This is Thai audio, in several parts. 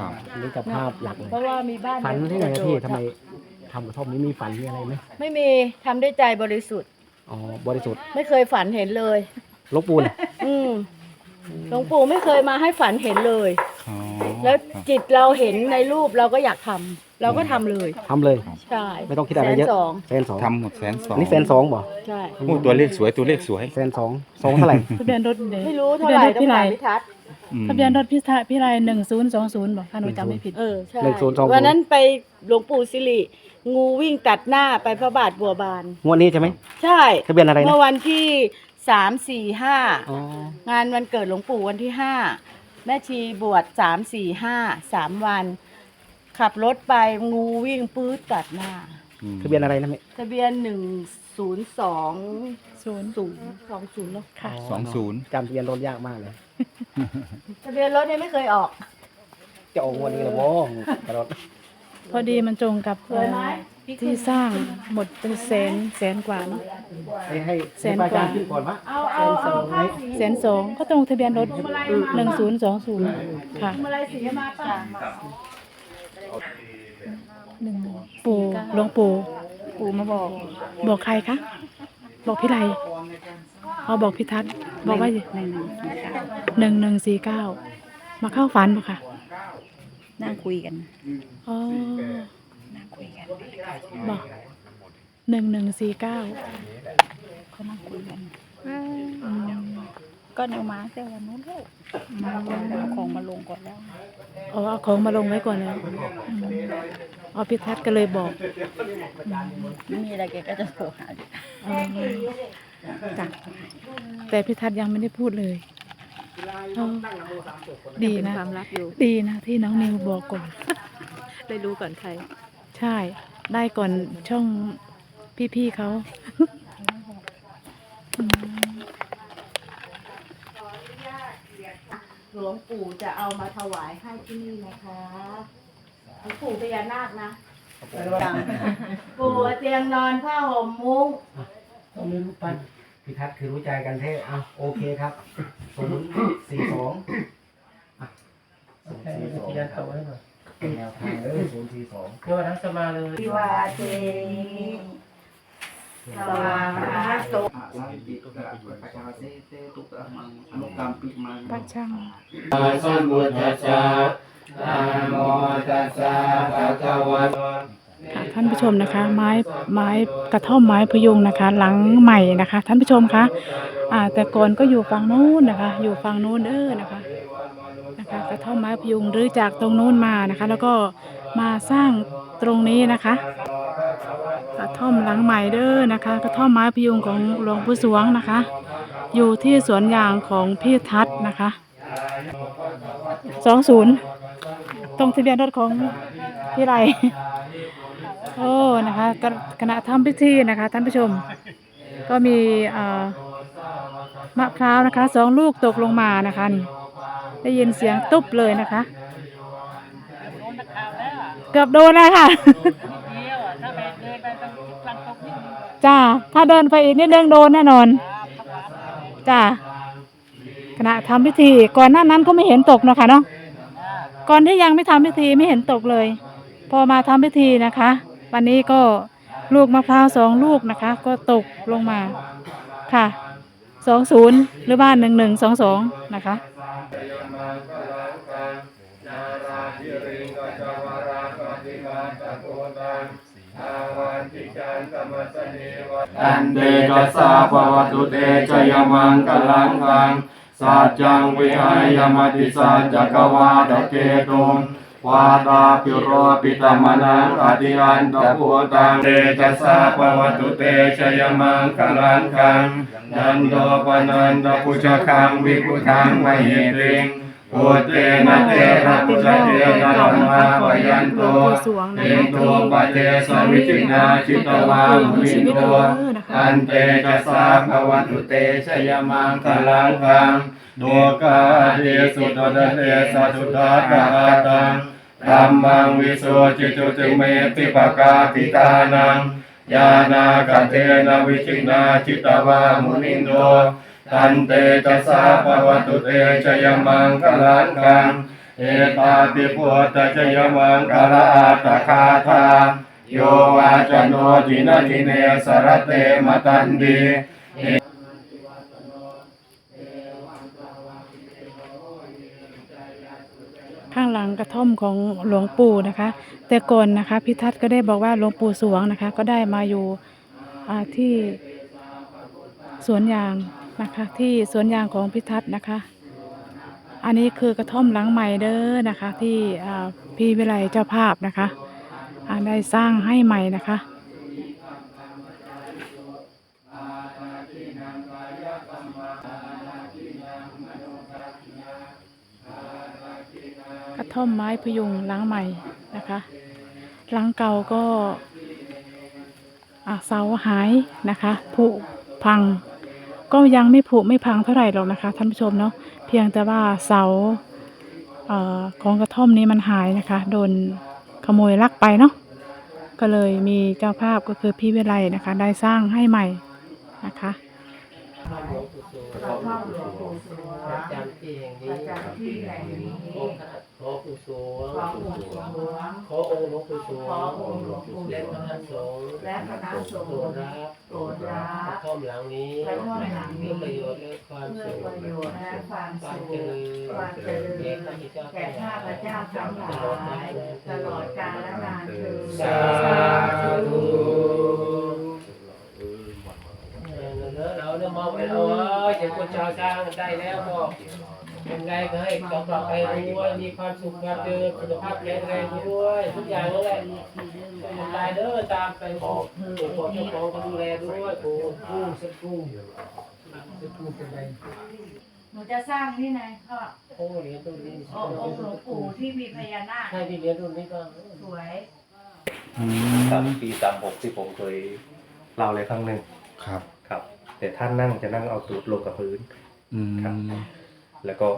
ครับ อันนี้จะภาพหลักเลยเพราะว่ามีบ้านฝันที่ไหนนะพี่ทำไมทำกระท่อมนี้มีฝันมีอะไรไหมไม่มีทำด้วยใจบริสุทธิ์ อ๋อบริสุทธิ์ไม่เคยฝันเห็นเลยหลวงปูนอืมหลวงปู่ไม่เคยมาให้ฝันเห็นเลย อ๋อแล้วครับจิตเราเห็นในรูปเราก็อยากทำเราก็ทำเลย ทำเลยใช่ไม่ต้องคิดอะไรเยอะแสนสองแสนสองทำหมดแสนสองอันนี้แสนสองบ่ใช่ โอ้ตัวเลขสวยตัวเลขสวย แสนสองสองเท่าไหร่ทะเบียนรถเด็ไม่รู้เท่าไหร่ทะเบียนรถต้อพี่งไรถามพิทัศน์อืม ทะเบียนรถพี่ทะพี่ไรหนึ่งศูนย์สองศูนย์บอกถ้าหนูจำไม่ผิด เออใช่หนึ่งศูนย์สองศูนย์ วันนั้นไปหลวงปู่สิริงูวิ่งตัดหน้าไปพระบาทบัวบาน งวดนี้ใช่ไหมใช่ทะเบียนอะไรนะเมื่อวันที่สามสี่ห้าอ๋องานวันเกิดหลวงปู่วันที่ห้าแม่ชีบวชสามสี่ห้าสามวัน ขับรถไปงูวิ่งปื๊ดตัดหน้าอืมทะเบียนอะไรนะแม่ทะเบียนหนึ่งศูนย์สองศูนย์ ศูนย์สองศูนย์เนาะ ค่ะ สองศูนย์จำทะเบียนรถยากมากเลย ทะเบียนรถเนี่ยไม่เคยออก จะออกงวดนี้เหรอโว้รถพอดีมันตรงกับสวยไหมที่สร้างหมดเป็นแสนแสนกว่าเนาะ ให้ให้แสนให้พระอจรย์กว่าขึ้นก่อนปะเอาเอาเอาผ้าสีแสนสองก็ตรงทะเบียนรถหนึ่งศูนย์สองศูนย์ค่ะ อะไรสีมาป่ะหนึ่งปู่หลวงปู่ปู่มาบอก บอกใครคะ บอกพี่ไรเขาบอกพี่ทัศน์ บอกว่าหนึ่งหนึ่งสี่เก้ามาเข้าฝันปะค่ะ นั่งคุยกันอ๋อนั่งคุยกันบอกหนึ่งหนึ่งสี่เก้าเขานั่งคุยกันก็เนวมาแต่วันนู้นแล้วมาเอาของมาลงก่อนแล้วอ๋อเอาของมาลงไว้ก่อนแล้วอืมอ๋อพี่ทัศน์ก็เลยบอก ไม่มีอะไรแกก็จะโทรหาอยู่อ๋อ จ้ะแต่พี่ทัศน์ยังไม่ได้พูดเลยอ๋อดีนะ ความลับอยู่ ดีนะที่น้องนิวบอกก่อน ได้รู้ก่อนใคร ใช่ ได้ก่อนช่องพี่ๆเขาหลวงปู่จะเอามาถวายให้ที่นี่นะคะหลวงปู่พญานาคนะปู่เตียงนอนผ้าห่มมุ้ง ต้องมีรูปปั้นพิทัศน์คือรู้ใจกันแท้อะโอเคครับศูนย์สี่สองอะศูนย์สี่สองครับเป็นแนวทางเลยศูนย์สี่สองเมื่อวันทั้งสมาเลยทิวาเจสวาโตปัจจังสัมพุทธัสสะนะโมตัสสะภะคะวะโตค่ะ ท่านผู้ชมนะคะ ไม้ไม้กระท่อมไม้พยุงนะคะ หลังใหม่นะคะ ท่านผู้ชมคะอ่าแต่ก่อนก็อยู่ฝั่งนู้นนะคะ อยู่ฝั่งนู้นเด้อนะคะนะคะ กระท่อมไม้พยุงหรือจากตรงนู้นมานะคะ แล้วก็มาสร้างตรงนี้นะคะ กระท่อมหลังใหม่เด้อนะคะ กระท่อมไม้พยุงของหลวงปู่สวงนะคะ อยู่ที่สวนยางของพี่ทัศน์นะคะสองศูนย์ตรงทะเบียนรถของพี่ไร โอ้นะคะขณะทำพิธีนะคะท่านผู้ชม ก็มีมะพร้าวนะคะสองลูกตกลงมานะคะนี่ได้ยินเสียงตุ๊บเลยนะคะเกือบโดนแล้วค่ะจ้าถ้าเดินไปอีกนิดนึงโดนแน่นอนจ้าขณะทำพิธีก่อนหน้านั้นก็ไม่เห็นตกเนาะค่ะเนาะก่อนที่ยังไม่ทำพิธีไม่เห็นตกเลย พอมาทำพิธีนะคะ วันนี้ก็ลูกมะพร้าวสองลูกนะคะ ก็ตกลงมาค่ะสองศูนย์หรือบ้านหนึ่งหนึ่งสองสองนะคะอันเดกัสสะภวตุเตชยมังกลังคังสัจจังวิหายมติสัจจกวาดเกตุ วาตาปิโรปิตามนังอธิอันตพุตังเตจัสสะภวตุเตชยมังกลังคังนันโตปนันตพุชคังวิพุทังมหิติงพุทเตนะเตระพุชเตนะธรรมาปยันโตเอโตปะเทสวิจินาจิตวามุนิโตอันเตจัสสะภวตุเตชยมังคลังคังโดกาเดสุตตะเตสัตุตาตาตัง ธัมมังวิโสจิตุติเมติปกาติตานังญาณากเทนะวิจินาจิตวามุนิโตตันเตจัสสะภวตุเตชยมังคลังคังเอตาติพุทธจยมังกะอาตคาทาโยวาจโนจินติเนสรเตมตันดี ข้างหลังกระท่อมของหลวงปู่นะคะ แต่ก่อนนะคะพิทัศน์ก็ได้บอกว่าหลวงปู่สวงนะคะ ก็ได้มาอยู่ที่สวนยางนะคะที่สวนยางของพิทัศน์นะคะ อันนี้คือกระท่อมหลังใหม่เด้อนะคะ ที่พี่วิไลเจ้าภาพนะคะได้สร้างให้ใหม่นะคะ กระ ท่อมไม้พยุงหลังใหม่นะคะหลังเก่าก็เสาหายนะคะผุพัง ก็ยังไม่ผุไม่พังเท่าไหร่หรอกนะคะท่านผู้ชมเนาะเพียงแต่ว่าเสาเออของกระท่อมนี้มันหายนะคะ โดนขโมยลักไปเนาะก็เลยมีเจ้าภาพก็คือพี่เวไลนะคะ ได้สร้างให้ใหม่นะคะ ประจำที่แห่งนี้ประจำที่แห่งนี้ขอผู้สวงขอผู้สวงขอองค์หลวงปู่สวงขอองค์หลวงปู่และคณะสงฆ์และคณะสงฆ์โปรดรับโปรดรับกระท่อมหลังนี้กระท่อมหลังนี้เพื่อประโยชน์และความสุขประโยชน์และความสุขความเจริญแก่ข้าพเจ้าทั้งหลายตลอดกาลนานเทอญสาธุเราเนี่ยมองไปแล้วว่าอย่างคน ชาวสร้างได้แล้วก็ยังไงก็ให้กลับกลับไปด้วยมีความสุขความเจริญสุขภาพแข็งแรงด้วยทุกอย่างนั่นแหละตายเด้อตามไปขอปู่ขอเจ้าของก็ดูแลด้วยปู่กู้สักกู้สักกู้เป็นไรหนูจะสร้างที่ไหนพ่อโอ้เหรียญรุ่นนี้โอ้องค์หลวงปู่ที่มีพญานาคใช่ที่เหรียญรุ่นนี้ก็สวยครับปีสามหกที่ผมเคยเล่าเลยครั้งหนึ่งครับครับ แต่ท่านนั่งจะนั่งเอาตูดลงกับพื้น อืมครับ แล้วก็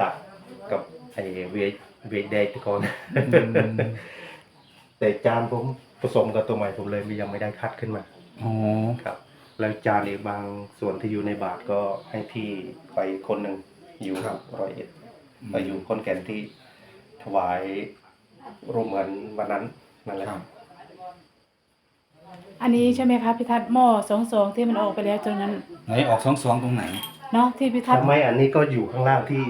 ตักกับไอ้เวทเวทแดงที่ก่อน แต่จานผมผสมกับตัวใหม่ผมเลยยังไม่ได้คัดขึ้นมา อ๋อครับ แล้วจานอีกบางส่วนที่อยู่ในบาทก็ให้พี่ไปคนหนึ่งอยู่ร้อยเอ็ดไปอยู่คนแก่นที่ถวายร่วมกันวันนั้นนั่นแหละครับ อันนี้ใช่ไหมคะพิทัศน์หม้อสองสองที่มันออกไปแล้วตรงนั้นไหนออกสองสองตรงไหน เนาะที่พิทัศน์ทำไมอันนี้ก็อยู่ข้างล่างที่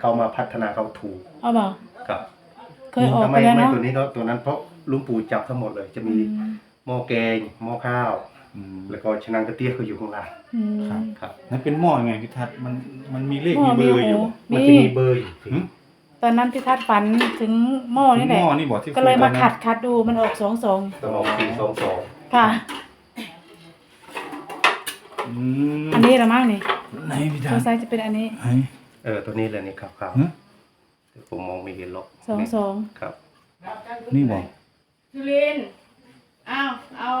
เขามาพัฒนาเขาถูกเอาบอกครับเคยออกทำไมไปแล้วไม่เนาะตัวนี้ก็ตัวนั้นเพราะลุงปู่จับทั้งหมดเลย จะมีอืมหม้อแกงหม้อข้าว อืมแล้วก็ชนังกระเตี้ยเขาอยู่ข้างล่างอืมครับครับ นั่นเป็นหม้อยังไงพี่ทัศน์มันมันมีเลขหม้อมีเบมีอร์อยู่หูมันมีจะมีเบอร์อยู่หึ ตอนนั้นพิทัศน์ฝันถึงหม้อนี่แหหละม้อนี่บอกที่ก็เลยมาคุขัดตอนนั้นขัดดูมันออกสองสองต้องออกสี่สองสองค่ะ อืมอันนี้ละมั้งนี่ไหนพี่สทังศน์สัยจะเป็นอันนี้ไหน เออตัวนี้เลยนี่ครับครับหึแต่ผมมองไม่เห็นหรอกสองสองครับ นี่บอกจุลินทร์อ้าว เอา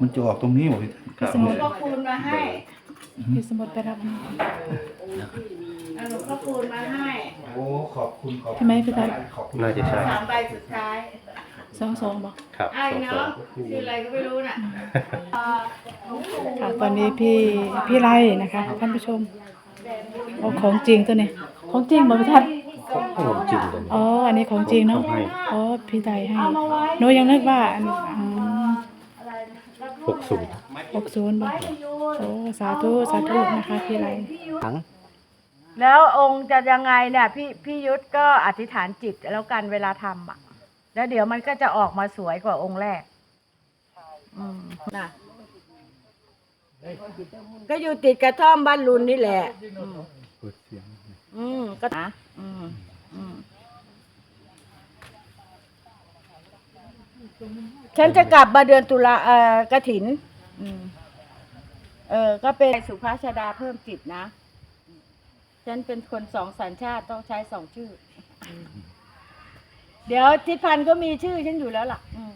มันจะออกตรงนี้บอกพี่ทัศน์ครับหลวงพ่อคูณมาให้ พี่สมุดไปรับอันนี้เอาหลวงพ่อคูณมาให้โอ้ขอบคุณขอบใช่ไหมพี่ทัศน์ขอบคุณน่าจะใช่ สามใบสุดท้ายสองสองบอกครับไอ้สองสเนาะองชื่ออะไรก็ไม่รู้น่ะเอ่อหลวงปู่ค่ะตอนนี้พี่พี่ไล่นะคะท่านผู้ชมเอาของจริงตัวนี้ของจริงบอกพี่ทัศน์ขนมจริงเลยอ๋ออันนี้ของจริงเนาะเขาให้อ๋อพี่ไล่ให้เอามาไว้หนูยังนึกว่าอันอ๋อหกศูนย์หกศูนย์บอกโอ้สาธุสาธุนะคะพี่ไล่แล้วองค์จะยังไงเนี่ย พี่พี่ยุทธก็อธิษฐานจิตแล้วกันเวลาทำอะ แล้วเดี๋ยวมันก็จะออกมาสวยกว่าองค์แรก อืมน่ะก็อยู่ติดกระท่อมบ้านลุนนี่แหละอืมเปิดเสียง อืมก็นะอืมอืมฉันจะกลับมาเดือนตุลาเอ่อกระถิน อืม เออ ก็เป็นสุภาชดาเพิ่มจิตนะ ฉันเป็นคนสองสัญชาติต้องใช้สองชื่ออเดี๋ยวทิศพันธ์ก็มีชื่อฉันอยู่แล้วล่ะ อืม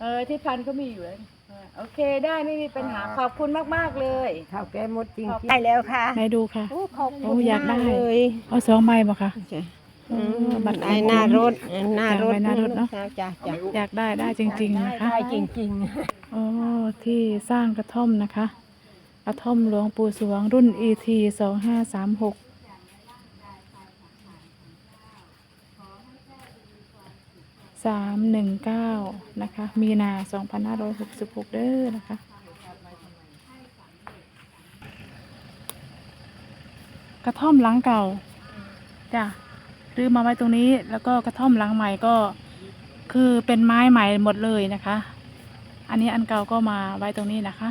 เออทิศพันธ์ก็มีอยู่แล้วเออโอเคได้ไม่มีปัญหา ขอบคุณมาก ๆ เลยเท่าแกหมดจริงขอบๆได้แล้วค่ะให้ดูค่ะ โอ้ขอบโอ้คุณอยากได้มเลย เอาสองใบบอกค่ะ อืมบัตรไอ้หน้ารถหน้ารถไว้หน้ารถเนอะจ้ะจ้ะจ้ะอยากได้ได้จริง ๆ นะคะได้จริงโอ้ที่สร้างกระท่อมนะคะระท่อมหลวงปู่สวงรุ่น ET สองห้าสามหกสามหนึ่งเก้านะคะ มีนาสองพันห้าร้อยหกสิบหกเด้อนะคะกระท่อมหลังเก่า จ้ะื้อมาไว้ตรงนี้ แล้วก็กระท่อมหลังใหม่ก็คือเป็นไม้ใหม่หมดเลยนะคะ อันนี้อันเก่าก็มาไว้ตรงนี้นะคะ